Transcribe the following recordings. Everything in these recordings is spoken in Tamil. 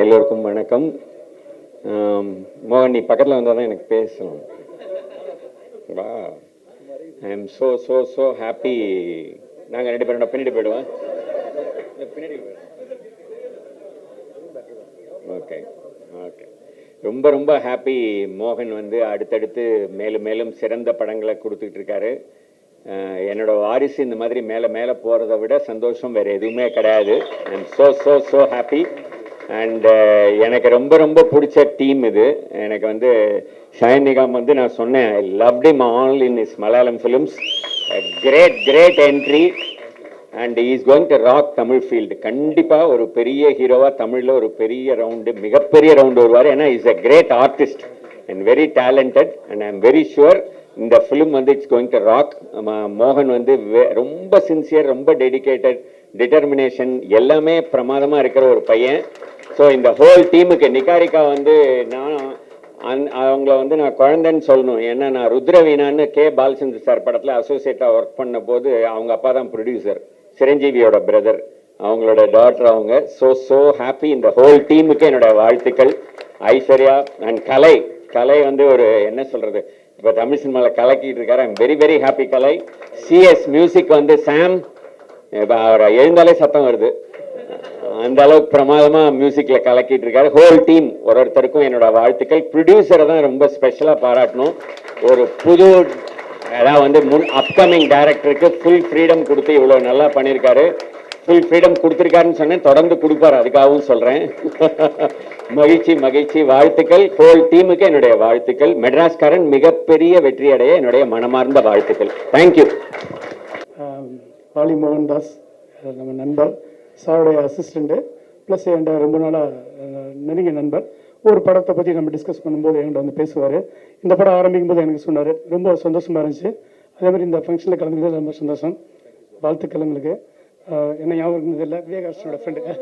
எல்லோருக்கும் வணக்கம். மோகன் நீ பக்கத்தில் வந்தால் தான் எனக்கு பேசணும். வா. I am so so so happy நாங்கள் ரெண்டு பேரும் பின்னாடி போயிடுவோம். பின்னாடி ஓகே ஓகே ரொம்ப ரொம்ப ஹாப்பி மோகன் வந்து அடுத்தடுத்து மேலும் மேலும் சிறந்த படங்களை கொடுத்துக்கிட்டு இருக்காரு. அஹ் என்னோட வாரிசு இந்த மாதிரி மேலே மேலே போகிறத விட சந்தோஷம் வேறு எதுவுமே கிடையாது. I am so so so happy and uh, எனக்கு ரொம்ப ரொம்ப பிடிச்ச டீம் இது. எனக்கு வந்து ஷாயன் நிகாம் வந்து நான் சொன்னேன் I love him all in his Malayalam films great great entry and is going to rock Tamil field கண்டிப்பாக ஒரு பெரிய ஹீரோவாக தமிழில் ஒரு பெரிய ரவுண்டு மிகப்பெரிய ரவுண்டு வருவார். ஏன்னா is a great artist and very talented and I am very sure இந்த ஃபிலிம் வந்து இட்ஸ் கோயிங் டு ராக் மோகன் வந்து ரொம்ப சின்சியர் ரொம்ப டெடிகேட்டட் டிட்டர்மினேஷன் எல்லாமே பிரமாதமாக இருக்கிற ஒரு பையன். ஸோ இந்த ஹோல் டீமுக்கு நிகாரிகா வந்து நான் அந் அவங்கள வந்து நான் குழந்தைன்னு சொல்லணும். ஏன்னா நான் ருத்ரவீனான்னு கே. பாலச்சந்திர சார் படத்தில் அசோசியேட்டாக ஒர்க் பண்ண போது அவங்க அப்பா தான் ப்ரொடியூசர் சிரஞ்சீவியோட பிரதர் அவங்களோட டாட்டர் அவங்க. ஸோ ஸோ ஹாப்பி இந்த ஹோல் டீமுக்கு என்னோட வாழ்த்துக்கள். ஐஸ்வர்யா அண்ட் கலை. கலை வந்து ஒரு என்ன சொல்றது? இப்போ தமிழ் சினிமாவில் கலக்கிட்டு இருக்காரு. ஐம் வெரி வெரி ஹாப்பி கலை. சிஎஸ் மியூசிக் வந்து சாம் இப்போ அவர் எழுந்தாலே சத்தம் வருது. அந்த அளவுக்கு பிரமாதமா மியூசிக்ல கலக்கிட்டு இருக்காரு ஹோல் டீம் ஒரு ஒருத்தருக்கும் என்னோட வாழ்த்துக்கள். ப்ரொடியூசரை தான் ரொம்ப ஸ்பெஷலா பாராட்டணும். ஒரு புது அதாவது வந்து முன் அப்கமிங் டைரக்டருக்கு ஃபுல் ஃப்ரீடம் கொடுத்து இவ்வளவு நல்லா பண்ணியிருக்காரு. ஃபுல் ஃப்ரீடம் கொடுத்துருக்காருன்னு சொன்னேன். தொடர்ந்து கொடுப்பாரு. அதுக்காகவும் சொல்றேன். மகிழ்ச்சி மகிழ்ச்சி. வாழ்த்துக்கள். ஹோல் டீமுக்கு என்னுடைய வாழ்த்துக்கள். மெட்ராஸ்காரன் மிகப்பெரிய வெற்றி அடைய என்னுடைய மனமார்ந்த வாழ்த்துக்கள். தேங்க்யூ வாலி மோகன்தாஸ் நம்ம நண்பர். சாருடைய அசிஸ்டண்ட்டு ப்ளஸ் என்கிட்ட ரொம்ப நாளாக நெருங்கிய நண்பர். ஒரு படத்தை பற்றி நம்ம டிஸ்கஸ் பண்ணும்போது என்கிட்ட வந்து பேசுவார். இந்த படம் ஆரம்பிக்கும் போது எனக்கு சொன்னார். ரொம்ப சந்தோஷமாக இருந்துச்சு. அதே மாதிரி இந்த ஃபங்க்ஷனில் கலந்துக்கிறது ரொம்ப சந்தோஷம். வாழ்த்துக்கள் உங்களுக்கு. என்ன ஞாபகம் இருந்தது இல்லை. விவேகாஷ்டனோட ஃப்ரெண்டு இருக்கா?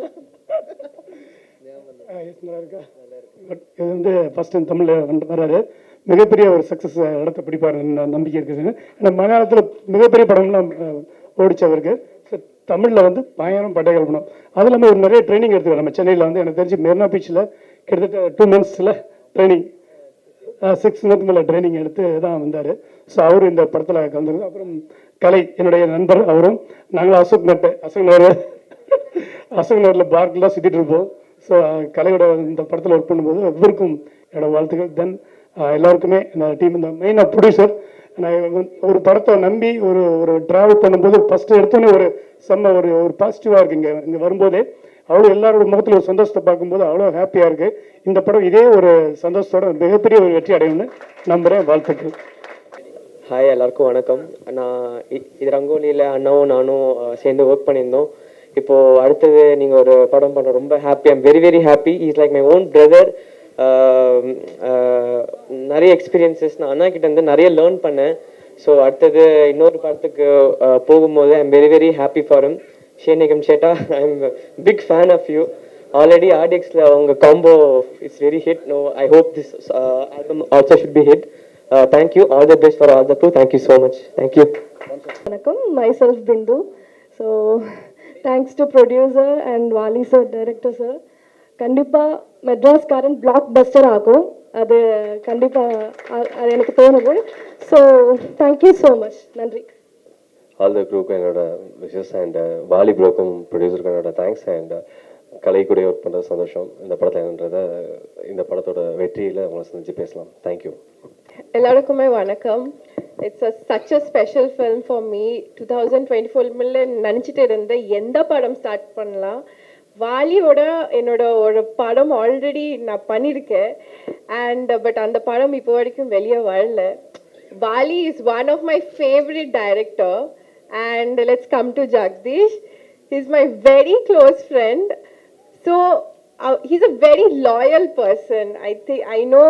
இது வந்து ஃபர்ஸ்ட் டைம் தமிழில் வந்து வராரு மிகப்பெரிய ஒரு சக்ஸஸ் இடத்த பிடிப்பார் நம்பிக்கை இருக்குது ஏன்னா மலையாளத்தில் மிகப்பெரிய படம்லாம் அஹ், ஓடிச்சவருக்கு So, தமிழில் வந்து பயங்கரம் பட்டை கலப்பணும் அது இல்லாமல் ஒரு நிறைய ட்ரைனிங் எடுத்துக்கிறோம் நம்ம சென்னையில் வந்து எனக்கு தெரிஞ்சு மெரினா பீச்சில் கிட்டத்தட்ட டூ மந்த்ஸில் ட்ரைனிங் சிக்ஸ் மந்த் மேலே ட்ரைனிங் எடுத்து தான் வந்தார். ஸோ அவர் இந்த படத்தில் கலந்துருக்கு அப்புறம் கலை என்னுடைய நண்பர் அவரும் நாங்களும் அசோக் நட்டு அசோக் நகர் அசோக் நகரில் பார்க்கெலாம் சுற்றிட்டு இருப்போம். ஸோ கலையோட இந்த படத்தில் ஒர்க் பண்ணும்போது இவருக்கும் என்னோட வாழ்த்துக்கள். தென் எல்லாருக்குமே இந்த டீம் இந்த மெயினாக ப்ரொடியூசர் நான் ஒரு படத்தை நம்பி ஒரு ஒரு ட்ராவல் பண்ணும்போது ஃபர்ஸ்ட் எடுத்தோன்னே ஒரு செம்ம ஒரு ஒரு பாசிட்டிவாக இருக்குது இங்கே இங்கே வரும்போதே. அவ்வளோ எல்லாரோட முகத்தில் ஒரு சந்தோஷத்தை பார்க்கும்போது அவ்வளோ ஹாப்பியாக இருக்கு. இந்த படம் இதே ஒரு சந்தோஷத்தோட மிகப்பெரிய ஒரு வெற்றி அடையும்னு நம்புகிறேன் வாழ்த்துக்கள். ஹாய் எல்லாருக்கும் வணக்கம். நான் இது ரங்கோலியில் அண்ணாவும் நானும் சேர்ந்து ஒர்க் பண்ணியிருந்தோம். இப்போது அடுத்தது நீங்கள் ஒரு படம் பண்ண ரொம்ப happy I'm very very happy is like my own brother நிறைய எக்ஸ்பீரியன்சஸ் நான் அண்ணா கிட்ட இருந்து நிறைய லேர்ன் பண்ணேன். ஸோ அடுத்தது இன்னொரு படத்துக்கு போகும்போது I am very very happy for him. Shane Nigam சேட்டா I am big fan of you already ஆர்டிஎக்ஸில் உங்கள் combo it's very hit no I hope this album also should be hit thank you all the best for all the two thank you so much thank you வணக்கம். Self Bindu so thanks to producer and Vaali sir director sir கண்டிப்பாக மெட்ராஸ்காரன் பிளாக் பஸ்டர் ஆகும். அது கண்டிப்பாக அது எனக்கு தோணுது. So thank you so much நன்றி. ஆல் த குரூப் என்னோட விஷஸ் அண்ட் வாலி ப்ரோக்கும் ப்ரொடியூசருக்கு என்னோட தேங்க்ஸ் அண்ட் கலை கூட ஒர்க் பண்ணுறது சந்தோஷம் இந்த படத்தைன்றத இந்த படத்தோட வெற்றியில் உங்களை சந்திச்சு பேசலாம். தேங்க்யூ எல்லாருக்குமே வணக்கம். It's a such a special film for me two thousand twenty ஃபோர்மில் நினச்சிட்டு இருந்தேன் எந்த படம் ஸ்டார்ட் பண்ணலாம்? வாலியோட என்னோட ஒரு படம் ஆல்ரெடி நான் பண்ணியிருக்கேன் அண்ட் பட் அந்த படம் இப்போ வரைக்கும் வெளியே வரல. Vaali is one of my favourite director and let's come to Jagdish is my very close friend so uh, he's a very loyal person. I think i know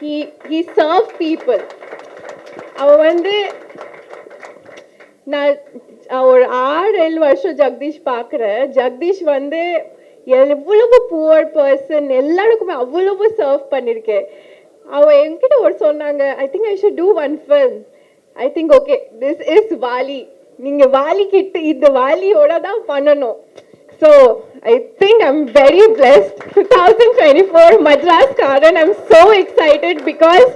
he he serves people. அவன் வந்து நான் ஒரு ஆறு ஏழு வருஷம் ஜெகதீஷ் பார்க்குறேன் ஜெகதீஷ் வந்து எவ்வளவு புவர் பர்சன் எல்லாருக்குமே அவ்வளவு சர்வ் பண்ணியிருக்கேன் அவள் என்கிட்ட ஒரு சொன்னாங்க I think I should do one film I think okay this is Vaali நீங்க வாலி கிட்ட இந்த வாலியோட தான் பண்ணணும். So I think I'm very blessed 2024 Madras காரன் I'm so excited because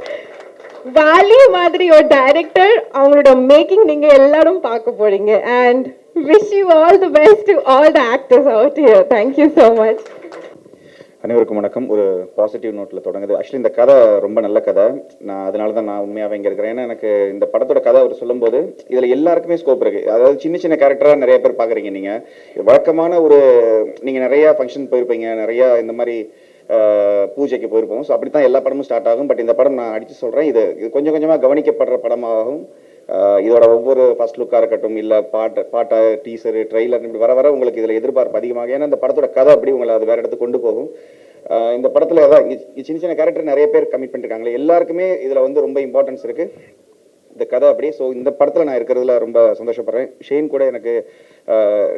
Vaali மாதிரி ஒரு டைரக்டர் அவங்களோட மேக்கிங் நீங்க எல்லாரும் பார்க்க போறீங்க. And wish you all the best to all the actors out here thank you so much அனைவருக்கும் வணக்கம். ஒரு பாசிட்டிவ் நோட்டில் தொடங்குது. ஆக்சுவலி இந்த கதை ரொம்ப நல்ல கதை. நான் அதனால தான் நான் உண்மையாகவே இங்கே இருக்கிறேன். ஏன்னா எனக்கு இந்த படத்தோட கதை அவர் சொல்லும்போது இதில் எல்லாருக்குமே ஸ்கோப் இருக்குது அதாவது சின்ன சின்ன கேரக்டராக நிறைய பேர் பார்க்குறீங்க நீங்கள் வழக்கமான ஒரு நீங்கள் நிறையா ஃபங்க்ஷன் போயிருப்பீங்க. நிறையா இந்த மாதிரி பூஜைக்கு போயிருப்போம். ஸோ அப்படி தான் எல்லா படமும் ஸ்டார்ட் ஆகும். பட் இந்த படம் நான் அடித்து சொல்கிறேன் இது இது கொஞ்சம் கொஞ்சமாக கவனிக்கப்படுற படமாகும். இதோட ஒவ்வொரு ஃபர்ஸ்ட் லுக்காக இருக்கட்டும் இல்லை பாட்டு பாட்டை டீசரு ட்ரெய்லர் இப்படி வர வர உங்களுக்கு இதில் எதிர்பார்ப்பு அதிகமாக ஏன்னா இந்த படத்தோட கதை அப்படி உங்களை அது வேற இடத்துக்கு கொண்டு போகும். இந்த படத்தில் அதான் சின்ன சின்ன கேரக்டர் நிறைய பேர் கமிட் பண்ணிருக்காங்களே. எல்லாருக்குமே இதில் வந்து ரொம்ப இம்பார்ட்டன்ஸ் இருக்குது இந்த கதை அப்படி. ஸோ இந்த படத்தில் நான் இருக்கிறதுல ரொம்ப சந்தோஷப்படுறேன். ஷெயின் கூட எனக்கு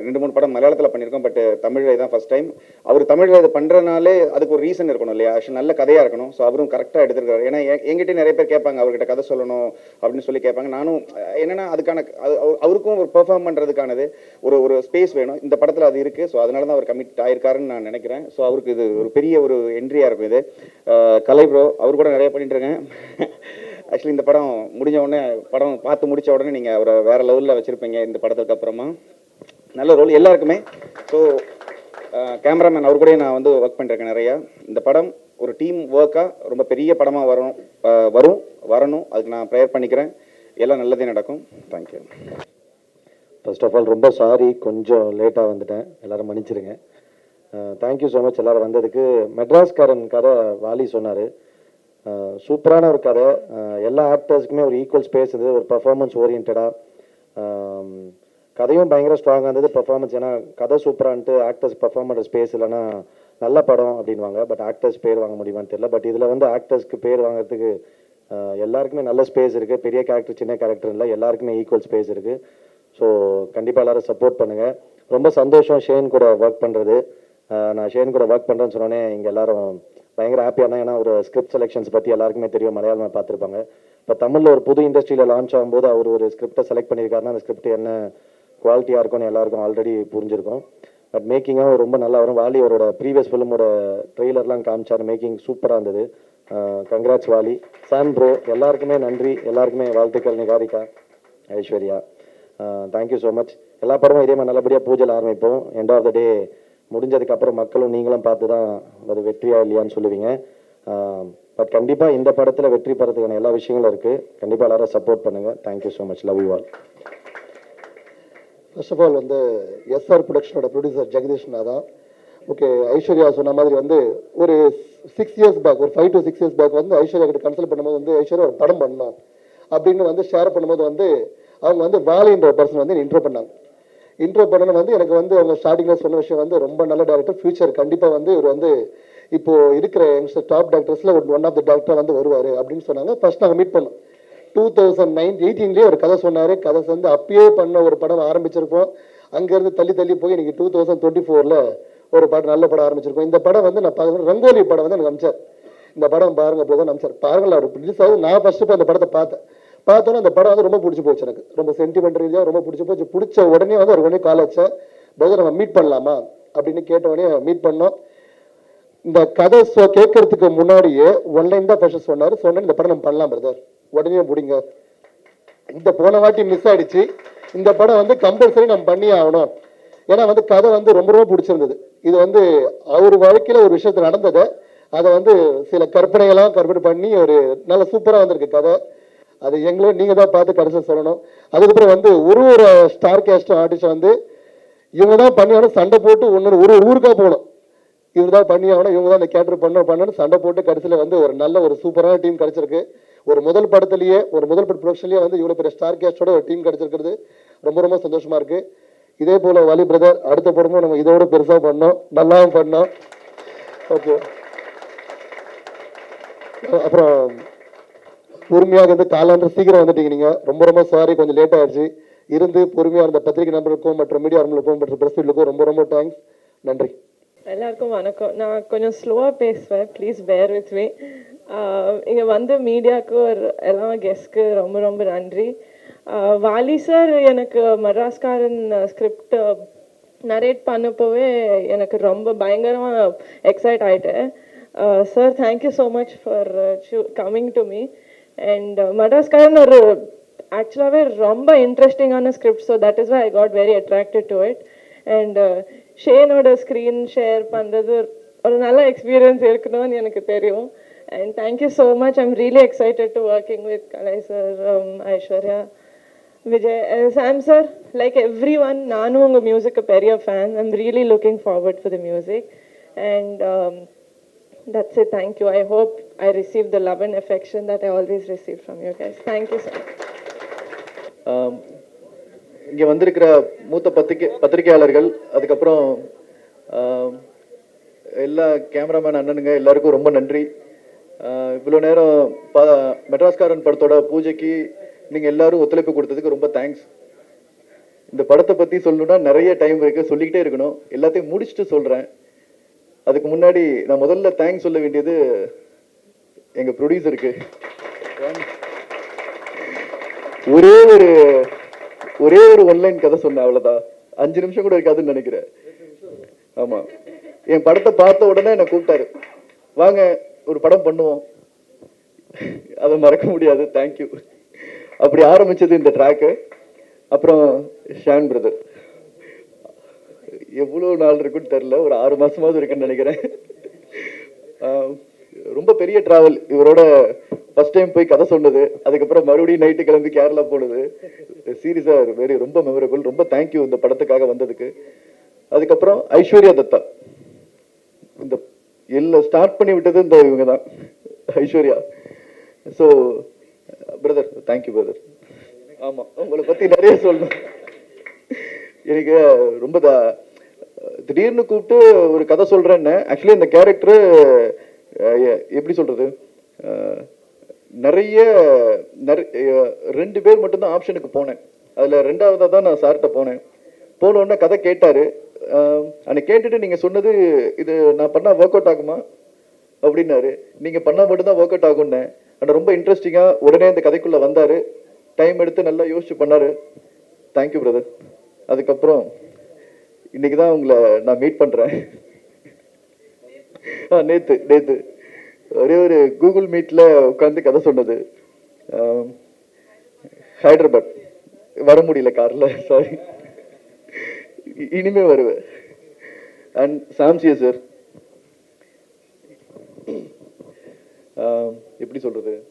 ரெண்டு மூணு படம் மலையாளத்தில் பண்ணியிருக்கோம் பட் தமிழில் தான் ஃபர்ஸ்ட் டைம் அவர் தமிழில் இது பண்ணுறனாலே அதுக்கு ஒரு ரீசன் இருக்கணும் இல்லையா? Actually நல்ல கதையாக இருக்கணும். ஸோ அவரும் கரெக்டாக எடுத்திருக்காரு ஏன்னா எங்கிட்ட நிறைய பேர் கேட்பாங்க அவர்கிட்ட கதை சொல்லணும் அப்படின்னு சொல்லி கேட்பாங்க. நானும் என்னென்னா அதுக்கான அது அவருக்கும் ஒரு பெர்ஃபார்ம் பண்ணுறதுக்கானது ஒரு ஒரு ஸ்பேஸ் வேணும். இந்த படத்தில் அது இருக்குது ஸோ அதனால தான் அவர் கமிட் ஆயிருக்காருன்னு நான் நினைக்கிறேன். ஸோ அவருக்கு இது ஒரு பெரிய ஒரு என்ட்ரியாக இருக்கும் இது. கலை ப்ரோ அவர் கூட நிறைய பண்ணிட்டு இருக்கேன். ஆக்சுவலி இந்த படம் முடிஞ்ச உடனே படம் பார்த்து முடிச்ச உடனே நீங்கள் அவரை வேற லெவலில் வச்சுருப்பீங்க இந்த படத்துக்கு அப்புறமா. நல்ல ரோல் எல்லாருக்குமே. ஸோ கேமராமேன் அவர் கூட நான் வந்து ஒர்க் பண்ணிருக்கேன் நிறையா. இந்த படம் ஒரு டீம் ஒர்க்காக ரொம்ப பெரிய படமாக வரும் வரும் வரணும். அதுக்கு நான் ப்ரேயர் பண்ணிக்கிறேன். எல்லாம் நல்லதே நடக்கும். Thank you first of all ரொம்ப சாரி கொஞ்சம் லேட்டாக வந்துட்டேன். எல்லாரும் மன்னிச்சிருங்க. தேங்க்யூ ஸோ மச் எல்லாரும் வந்ததுக்கு. மெட்ராஸ்காரன் கதை வாலி சொன்னார். சூப்பரான ஒரு கதை. எல்லா ஆக்டர்ஸ்க்குமே ஒரு ஈக்குவல் ஸ்பேஸ் இருந்தது ஒரு பர்ஃபார்மன்ஸ் ஓரியன்டாக கதையும் பயங்கர ஸ்ட்ராங்காக இருந்தது. பர்ஃபார்மன்ஸ் ஏன்னா கதை சூப்பரான்ட்டு ஆக்டர்ஸ் பர்ஃபார்ம் பண்ணுற ஸ்பேஸ் இல்லைன்னா நல்ல படம் அப்படின்வாங்க பட் ஆக்டர்ஸ் பேர் வாங்க முடியுமான்னு தெரியல. பட் இதில் வந்து ஆக்டர்ஸ்க்கு பேர் வாங்குறதுக்கு எல்லாருக்குமே நல்ல ஸ்பேஸ் இருக்குது பெரிய கேரக்டர் சின்ன கேரக்டர் இல்லை. எல்லாருக்குமே ஈக்குவல் ஸ்பேஸ் இருக்குது ஸோ கண்டிப்பாக எல்லோரும் சப்போர்ட் பண்ணுங்கள் ரொம்ப சந்தோஷம் ஷேன் கூட ஒர்க் பண்ணுறது நான் ஷேன் கூட ஒர்க் பண்ணுறேன்னு சொன்னோன்னே இங்கே எல்லோரும் பயங்கர ஹாப்பியான ஏன்னா ஒரு ஸ்கிரிப்ட் செலெக்ஷன்ஸ் பற்றி எல்லாருக்குமே தெரியும். மலையாளமாக பார்த்துருப்பாங்க. இப்போ தமிழில் ஒரு புது இண்டஸ்ட்ரியில் லான்ச் ஆகும்போது அவர் ஒரு ஸ்கிரிப்டை செலக்ட் பண்ணியிருக்காருன்னா அந்த ஸ்கிரிப்ட் என்ன குவாலிட்டியாக இருக்கும்னு எல்லாருக்கும் ஆல்ரெடி புரிஞ்சிருக்கும். பட் மேக்கிங்காக ரொம்ப நல்லா வரும். வாலி அவரோட ப்ரீவியஸ் ஃபிலிமோட ட்ரெய்லர்லாம் காமிச்சார். மேக்கிங் சூப்பராக இருந்தது. கங்க்ராட்ஸ் வாலி. சாம் ப்ரோ எல்லாருக்குமே நன்றி. எல்லாருக்குமே வாழ்த்துக்கள் Niharika Aishwarya. Thank you so much எல்லா படமும் இதே மாதிரி நல்லபடியாக பூஜையில் ஆரம்பிப்போம். எண்ட் ஆஃப் த டே முடிஞ்சதுக்கு அப்புறம் மக்களும் நீங்களும் பார்த்து தான் அது வெற்றியா இல்லையான்னு சொல்லுவீங்க. பட் கண்டிப்பாக இந்த படத்தில் வெற்றி பெறதுக்கான எல்லா விஷயங்களும் இருக்குது கண்டிப்பாக எல்லாரும் சப்போர்ட் பண்ணுங்கள் thank you so much love you all first of all வந்து எஸ்ஆர் ப்ரொடக்ஷனோட ப்ரொடியூசர் ஜெகதீஷ்னா தான் ஓகே ஐஸ்வர்யா சொன்ன மாதிரி வந்து ஒரு சிக்ஸ் இயர்ஸ் பேக் ஒரு five to six years back வந்து ஐஸ்வர்யா கிட்ட கன்சல்ட் பண்ணும்போது வந்து ஐஸ்வர்யா ஒரு படம் பண்ணோம் அப்படின்னு வந்து ஷேர் பண்ணும்போது வந்து அவங்க வந்து வாலின்ற ஒரு பர்சன் வந்து இன்ட்ரோ பண்ணாங்க. இன்ட்ரோ பண்ணணும் வந்து எனக்கு வந்து அவங்க ஸ்டார்டிங்கில் சொன்ன விஷயம் வந்து ரொம்ப நல்ல டேரக்டர் ஃபியூச்சர் கண்டிப்பாக வந்து இவர் வந்து இப்போ இருக்கிற யங்ஸ்டர் டாப் டாக்டர்ஸில் ஒரு ஒன் ஆஃப் த டாக்டர் வந்து வருவார் அப்படின்னு சொன்னாங்க. ஃபர்ஸ்ட் நாங்கள் மீட் பண்ணோம். டூ தௌசண்ட் நைன் எயிட்டீன்லேயே ஒரு கதை சொன்னார். கதை சேர்ந்து அப்பயே பண்ண ஒரு படம் ஆரம்பிச்சிருப்போம். அங்கேருந்து தள்ளி தள்ளி போய் இன்றைக்கி டூ தௌசண்ட் டுவெண்ட்டி ஃபோரில் ஒரு படம் நல்ல படம் ஆரம்பிச்சிருக்கோம். இந்த படம் வந்து நான் பார்க்குறேன் ரங்கோலி படம் வந்து எனக்கு அமிச்சார் இந்த படம் பாருங்க போதும் அமிச்சார் பாருங்கள் அவர் ரிலீஸ் ஆகுது. நான் ஃபஸ்ட்டு போய் அந்த படத்தை பார்த்தேன். பார்த்தோன்னே அந்த படம் வந்து ரொம்ப பிடிச்சி போச்சு எனக்கு. ரொம்ப சென்டிமெண்ட் ரீதியாக ரொம்ப பிடிச்சி போச்சு. பிடிச்ச உடனே வந்து ஒரு உடனே கால் வச்சேன் போது நம்ம மீட் பண்ணலாமா? அப்படின்னு கேட்ட உடனே மீட் பண்ணோம். இந்த கதை சோ கேட்கறதுக்கு முன்னாடியே ஒன்லைன் தான் ஃபர்ஸ்ட் சொன்னார். சொன்னேன் இந்த படம் நம்ம பண்ணலாம் பிரதர் உடனே முடிங்க. இந்த போன வாட்டி மிஸ் ஆயிடுச்சு. இந்த படம் வந்து கம்பல்சரி நம்ம பண்ணி ஆகணும். ஏன்னா வந்து கதை வந்து ரொம்ப ரொம்ப பிடிச்சிருந்தது. இது வந்து அவர் வாழ்க்கையில ஒரு விஷயத்து நடந்ததை அதை வந்து சில கற்பனைகளாம் கற்பனை பண்ணி ஒரு நல்ல சூப்பராக வந்திருக்கு கதை. அது எங்களை நீங்கள் தான் பார்த்து கடைசியில் சொல்லணும். அதுக்கப்புறம் வந்து ஒரு ஒரு ஸ்டார் கேஸ்ட் ஆர்டிஸ்ட் வந்து இவங்க தான் பண்ணியாலும் சண்டை போட்டு ஒன்று ஒரு ஒரு போகணும். இவர் தான் பண்ணி ஆகணும் இவங்க தான் இந்த கேட்டர் பண்ண பண்ணணும் சண்டை போட்டு கடைசியில் வந்து ஒரு நல்ல ஒரு சூப்பரான டீம் கிடச்சிருக்கு. ஒரு முதல் படத்துலேயே ஒரு முதல் பட ப்ரொடக்ஷன்லேயே வந்து இவ்வளோ பெரிய ஸ்டார் கேஸ்டோட ஒரு டீம் கிடச்சிருக்கிறது. ரொம்ப ரொம்ப சந்தோஷமாக இருக்குது இதே போல் வலி பிரதர் அடுத்த படமும் நம்ம இதோட பெருசாக பண்ணோம். நல்லாவும் பண்ணோம். ஓகே அப்புறம் பொறுமையாக இருந்து காலாண்டு சீக்கிரம் வந்துட்டீங்க நீங்க. ரொம்ப ரொம்ப சாரி கொஞ்சம் லேட் ஆயிடுச்சு. இருந்து பொறுமையா இருந்த பத்திரிகை நண்பர்களுக்கும் மற்றும் மீடியா நண்பர்களுக்கும் மற்றும் பிரஸ் ரொம்ப ரொம்ப தேங்க்ஸ் நன்றி. எல்லாருக்கும் வணக்கம். நான் கொஞ்சம் ஸ்லோவாக பேசுவேன். ப்ளீஸ் பேர் வித் மீ இங்கே வந்து மீடியாவுக்கு ஒரு எல்லா கெஸ்ட்க்கு ரொம்ப ரொம்ப நன்றி. வாலி சார் எனக்கு மட்ராஸ்காரன் ஸ்கிரிப்ட் நரேட் பண்ணப்போவே எனக்கு ரொம்ப பயங்கரமாக எக்ஸைட் ஆயிட்டேன். Sir thank you so much for coming to me and Madraskaaran ஒரு ஆக்சுவலாகவே ரொம்ப இன்ட்ரெஸ்டிங்கான script so that is why I got very attracted to it and ஷேனோட screen share பண்ணுறது ஒரு நல்ல எக்ஸ்பீரியன்ஸ் இருக்கணும்னு எனக்கு தெரியும். And thank you so much I'm really excited to working with Kalai sir Aishwarya Vijay Sam sir like everyone நானும் உங்கள் மியூசிக்கு பெரிய fan I'm really looking forward for the music and that's it. Thank you. I hope i receive the love and affection that i always receive from you guys. Thank you so much um, இங்கே வந்திருக்கிற மூத்த பத்திரிகை பத்திரிகையாளர்கள் அதுக்கப்புறம் um, எல்லா கேமராமேன் அண்ணனுங்க எல்லாருக்கும் ரொம்ப நன்றி. Uh, இவ்வளோ நேரம் ப மெட்ராஸ்காரன் படத்தோட பூஜைக்கு நீங்கள் எல்லாரும் ஒத்துழைப்பு கொடுத்ததுக்கு ரொம்ப தேங்க்ஸ் இந்த படத்தை பற்றி சொல்லணுன்னா நிறைய டைம் இருக்குது சொல்லிக்கிட்டே இருக்கணும். எல்லாத்தையும் முடிச்சுட்டு சொல்கிறேன் அதுக்கு முன்னாடி நான் முதல்ல தேங்க்ஸ் சொல்ல வேண்டியது எங்க ப்ரொடியூசருக்கு ஒரே ஒரு ஒரே ஒரு ஒன்லைன் கதை சொன்னேன் அவ்வளோதான் அஞ்சு நிமிஷம் கூட இருக்காதுன்னு நினைக்கிறேன். ஆமா. என் படத்தை பார்த்த உடனே என்னை கூப்பிட்டாரு. வாங்க ஒரு படம் பண்ணுவோம். அதை மறக்க முடியாது. தேங்க்யூ அப்படி ஆரம்பிச்சது இந்த ட்ராக்கு அப்புறம் ஷான் பிரதர் எவ்வளவு நாள் இருக்குன்னு தெரில ஒரு ஆறு மாசமாவது இருக்குன்னு நினைக்கிறேன். ரொம்ப பெரிய டிராவல் இவரோட ஃபர்ஸ்ட் டைம் போய் கதை சொன்னது. அதுக்கப்புறம் மறுபடியும் நைட்டு கிளம்பி கேரளா போனது. சீரியஸா வெரி ரொம்ப மெமரபிள் ரொம்ப தேங்க்யூ இந்த படத்துக்காக வந்ததுக்கு. அதுக்கப்புறம் ஐஸ்வர்யா தத்தா. இந்த எல்லாம் ஸ்டார்ட் பண்ணி விட்டது இந்த இவங்க தான். Aishwarya. So brother thank you brother ஆமாம் உங்களை பற்றி நிறைய சொல்லணும். எனக்கு ரொம்ப திடீர்னு கூப்பிட்டு ஒரு கதை சொல்கிறேன்னு ஆக்சுவலி இந்த கேரக்டரு எப்படி சொல்கிறது நிறைய ரெண்டு பேர் மட்டும்தான் ஆப்ஷனுக்கு போனேன். அதில் ரெண்டாவதாக தான் நான் சார்கிட்ட போனேன். போனோடனே கதை கேட்டார். அஹ், அன்னைக்கு கேட்டுட்டு நீங்கள் சொன்னது இது நான் பண்ணால் ஒர்க் அவுட் ஆகுமா? அப்படின்னாரு. நீங்கள் பண்ணால் மட்டும்தான் ஒர்க் அவுட் ஆகும்னேன் ஆனால் ரொம்ப இன்ட்ரெஸ்டிங்காக உடனே இந்த கதைக்குள்ளே வந்தார். டைம் எடுத்து நல்லா யோசிச்சு பண்ணார். தேங்க்யூ பிரதர் அதுக்கப்புறம் இன்னைக்கு தான் உங்களை நான் மீட் பண்றேன். ஆ, நேத்து நேத்து. ஒரே ஒரு கூகுள் மீட்ல உட்காந்து கதை சொன்னது. ஹைதராபாத். வர முடியல கார்ல சாரி இனிமே வருவேன். அண்ட் சாம்சியா சார் எப்படி சொல்றது?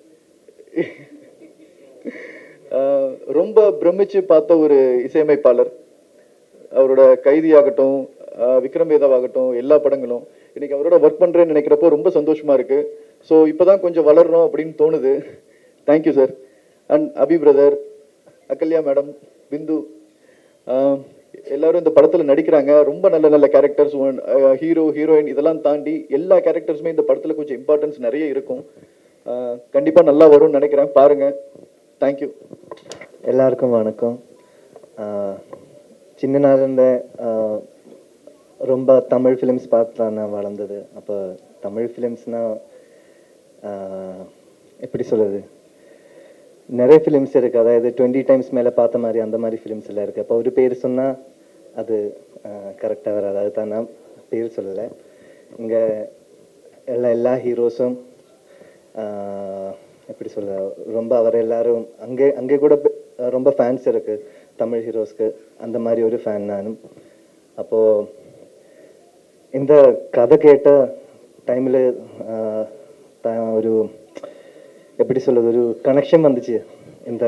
ரொம்ப பிரமிச்சு பார்த்த ஒரு இசையமைப்பாளர். அவரோட கைதியாகட்டும் விக்ரம் வேதாவாகட்டும் எல்லா படங்களும் இன்னைக்கு அவரோட ஒர்க் பண்ணுறேன்னு நினைக்கிறப்போ ரொம்ப சந்தோஷமா இருக்கு. ஸோ இப்பதான் கொஞ்சம் வளரணும் அப்படின்னு தோணுது. Thank you sir and Abhi brother Ahalya madam Bindu எல்லாரும் இந்த படத்தில் நடிக்கிறாங்க. ரொம்ப நல்ல நல்ல கேரக்டர்ஸ் ஹீரோ ஹீரோயின் இதெல்லாம் தாண்டி எல்லா கேரக்டர்ஸுமே இந்த படத்தில் கொஞ்சம் இம்பார்ட்டன்ஸ் நிறைய இருக்கும். கண்டிப்பாக நல்லா வரும்னு நினைக்கிறேன். பாருங்க. தேங்க்யூ எல்லாருக்கும் வணக்கம். சின்ன நாளில் ரொம்ப தமிழ் ஃபிலிம்ஸ் பார்த்து தான் நான் வளர்ந்தது. அப்போ தமிழ் ஃபிலிம்ஸ்னால் எப்படி சொல்கிறது நிறைய ஃபிலிம்ஸ் இருக்குது அதாவது டுவெண்ட்டி டைம்ஸ் மேலே பார்த்த மாதிரி அந்த மாதிரி ஃபிலிம்ஸ் எல்லாம் இருக்குது அப்போ ஒரு பேர் சொன்னால் அது கரெக்டாக வராது. அதுதான் நான் பேர் சொல்லலை. இங்கே எல்லா எல்லா ஹீரோஸும் எப்படி சொல்ல ரொம்ப அவர் எல்லாரும் அங்கே அங்கே கூட ரொம்ப ஃபேன்ஸ் இருக்குது தமிழ் ஹீரோஸ்க்கு அந்த மாதிரி ஒரு ஃபேன் நானும் அப்போது இந்த கதை கேட்ட டைமில் ஒரு எப்படி சொல்றது ஒரு கனெக்ஷன் வந்துச்சு இந்த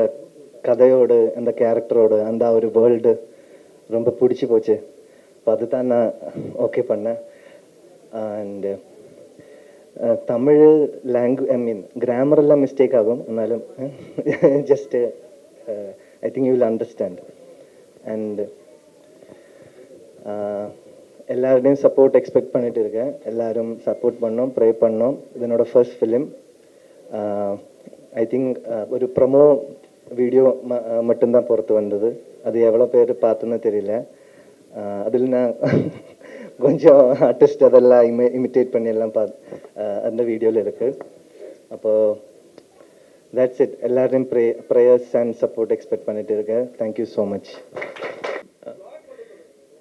கதையோடு இந்த கேரக்டரோடு அந்த ஒரு வேர்ல்டு ரொம்ப பிடிச்சி போச்சு அப்போ அதுதான் நான் ஓகே பண்ணேன் and Tamil language I mean grammar എല്ലാം മിസ്റ്റേക്ക് ആകും എന്നാലും just I think you will understand. And uh, எல்லாருடையும் சப்போர்ட் எக்ஸ்பெக்ட் பண்ணிட்டு இருக்கேன். எல்லாரும் சப்போர்ட் பண்ணோம் ப்ரே பண்ணோம். இதனோட ஃபர்ஸ்ட் ஃபிலிம் ஐ திங்க் ஒரு ப்ரமோ வீடியோ ம மட்டும்தான் புறத்து வந்தது. அது எவ்வளோ பேர் பார்த்துன்னு தெரியல. அதில் நான் கொஞ்சம் ஆர்டிஸ்ட் அதெல்லாம் இமி இமிட்டேட் பண்ணி எல்லாம் பா அந்த வீடியோவில் இருக்குது அப்போது தட்ஸ் இட் எல்லாரையும் pray prayers and support expect பண்ணிட்டு இருக்கேன். தேங்க்யூ ஸோ மச்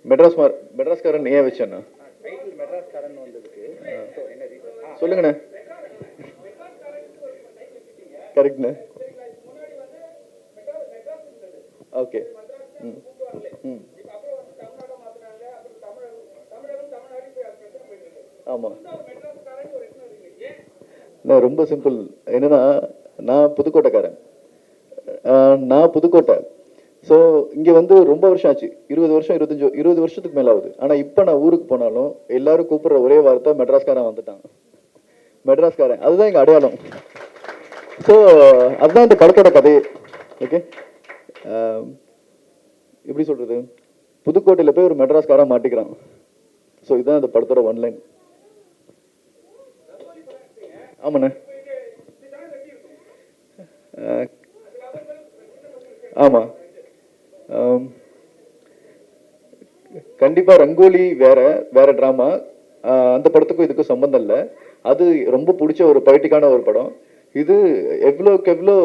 மெட்ராஸ் மார் மெட்ராஸ்காரன் ஏன் வச்சேன்னா சொல்லுங்கண்ணே. கரெக்ட்ண்ணே. ஓகே. ம். ம். ஆமாம் ரொம்ப சிம்பிள் என்னன்னா நான் புதுக்கோட்டைக்காரன். ஆஹ் நான் புதுக்கோட்டை. ஸோ இங்கே வந்து ரொம்ப வருஷம் ஆச்சு. இருபது வருஷம் இருபத்தஞ்சு இருபது வருஷத்துக்கு மேலே ஆகுது ஆனால் இப்போ நான் ஊருக்கு போனாலும் எல்லாரும் கூப்பிடுற ஒரே வார்த்தை மெட்ராஸ்காரன் வந்துட்டான். மெட்ராஸ்காரன். அதுதான் எங்கள் அடையாளம். ஸோ அதுதான் இந்த படத்தோட கதை. ஓகே எப்படி சொல்கிறது புதுக்கோட்டையில் போய் ஒரு மெட்ராஸ்காரன் மாட்டிக்கிறான். ஸோ இதுதான் இந்த படத்தோட ஒன்லைன் ஆமாண்ணே. ஆமா. கண்டிப்பா ரங்கோலி வேற வேற டிராமா அந்த படத்துக்கும் இதுக்கும் சம்பந்தம் இல்லை. அது ரொம்ப பிடிச்ச ஒரு பொலிட்டிக்கான ஒரு படம். இது எவ்வளோக்கு எவ்வளோ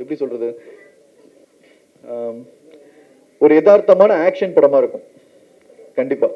எப்படி சொல்றது? ஒரு யதார்த்தமான ஆக்ஷன் படமா இருக்கும். கண்டிப்பா.